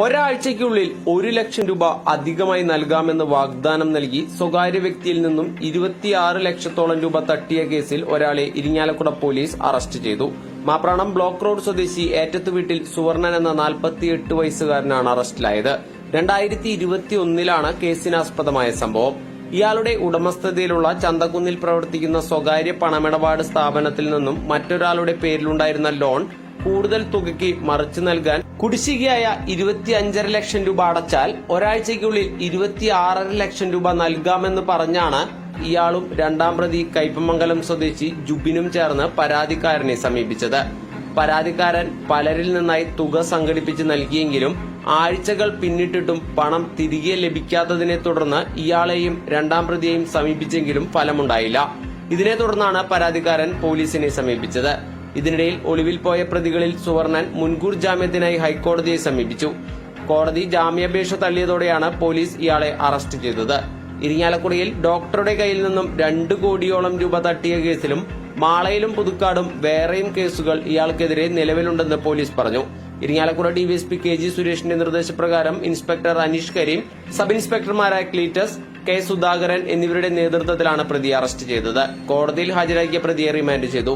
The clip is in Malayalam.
ഒരാഴ്ചയ്ക്കുള്ളിൽ ഒരു ലക്ഷം രൂപ അധികമായി നൽകാമെന്ന് വാഗ്ദാനം നൽകി സ്വകാര്യ വ്യക്തിയിൽ നിന്നും ഇരുപത്തിയാറ് ലക്ഷത്തോളം രൂപ തട്ടിയ കേസിൽ ഒരാളെ ഇരിങ്ങാലക്കുട പോലീസ് അറസ്റ്റ് ചെയ്തു. മാപ്രാണം ബ്ലോക്ക് റോഡ് സ്വദേശി ഏറ്റത്ത് വീട്ടിൽ സുവർണൻ എന്ന നാൽപ്പത്തിയെട്ട് വയസ്സുകാരനാണ് അറസ്റ്റിലായത്. രണ്ടായിരത്തി ഇരുപത്തിയൊന്നിലാണ് കേസിനാസ്പദമായ സംഭവം. ഇയാളുടെ ഉടമസ്ഥതയിലുള്ള ചന്തക്കുന്നിൽ പ്രവർത്തിക്കുന്ന സ്വകാര്യ പണമിടപാട് സ്ഥാപനത്തിൽ നിന്നും മറ്റൊരാളുടെ പേരിലുണ്ടായിരുന്ന ലോൺ കൂടുതൽ തുകയ്ക്ക് മറിച്ചു നൽകാൻ കുടിശ്ശികയായ ഇരുപത്തി അഞ്ചര ലക്ഷം രൂപ അടച്ചാൽ ഒരാഴ്ചയ്ക്കുള്ളിൽ ഇരുപത്തി ആറര ലക്ഷം രൂപ നൽകാമെന്ന് പറഞ്ഞാണ് ഇയാളും രണ്ടാം പ്രതി കൈപ്പമംഗലം സ്വദേശി ജുബിനും ചേർന്ന് പരാതിക്കാരനെ സമീപിച്ചത്. പരാതിക്കാരൻ പലരിൽ നിന്നായി തുക സംഘടിപ്പിച്ച് നൽകിയെങ്കിലും ആഴ്ചകൾ പിന്നിട്ടിട്ടും പണം തിരികെ ലഭിക്കാത്തതിനെ തുടർന്ന് ഇയാളെയും രണ്ടാം പ്രതിയെയും സമീപിച്ചെങ്കിലും ഫലമുണ്ടായില്ല. ഇതിനെ തുടർന്നാണ് പരാതിക്കാരൻ പോലീസിനെ സമീപിച്ചത്. ഇതിനിടയിൽ ഒളിവിൽ പോയ പ്രതികളിൽ സുവർണൻ മുൻകൂർ ജാമ്യത്തിനായി ഹൈക്കോടതിയെ സമീപിച്ചു. കോടതി ജാമ്യാപേക്ഷ തള്ളിയതോടെയാണ് പോലീസ് ഇയാളെ അറസ്റ്റ് ചെയ്തത്. ഇരിങ്ങാലക്കുടയിൽ ഡോക്ടറുടെ കയ്യിൽ നിന്നും രണ്ട് കോടിയോളം രൂപ തട്ടിയ കേസിലും മാളയിലും പുതുക്കാടും വേറെയും കേസുകൾ ഇയാൾക്കെതിരെ നിലവിലുണ്ടെന്ന് പോലീസ് പറഞ്ഞു. ഇരിങ്ങാലക്കുട ഡിവൈഎസ്പി കെ ജി സുരേഷിന്റെ നിർദ്ദേശപ്രകാരം ഇൻസ്പെക്ടർ അനീഷ് കരീം സബ് ഇൻസ്പെക്ടർമാരായ ക്ലീറ്റസ് കെ സുധാകരൻ എന്നിവരുടെ നേതൃത്വത്തിലാണ് പ്രതിയെ അറസ്റ്റ് ചെയ്തത്. കോടതിയിൽ ഹാജരാക്കിയ പ്രതിയെ റിമാൻഡ് ചെയ്തു.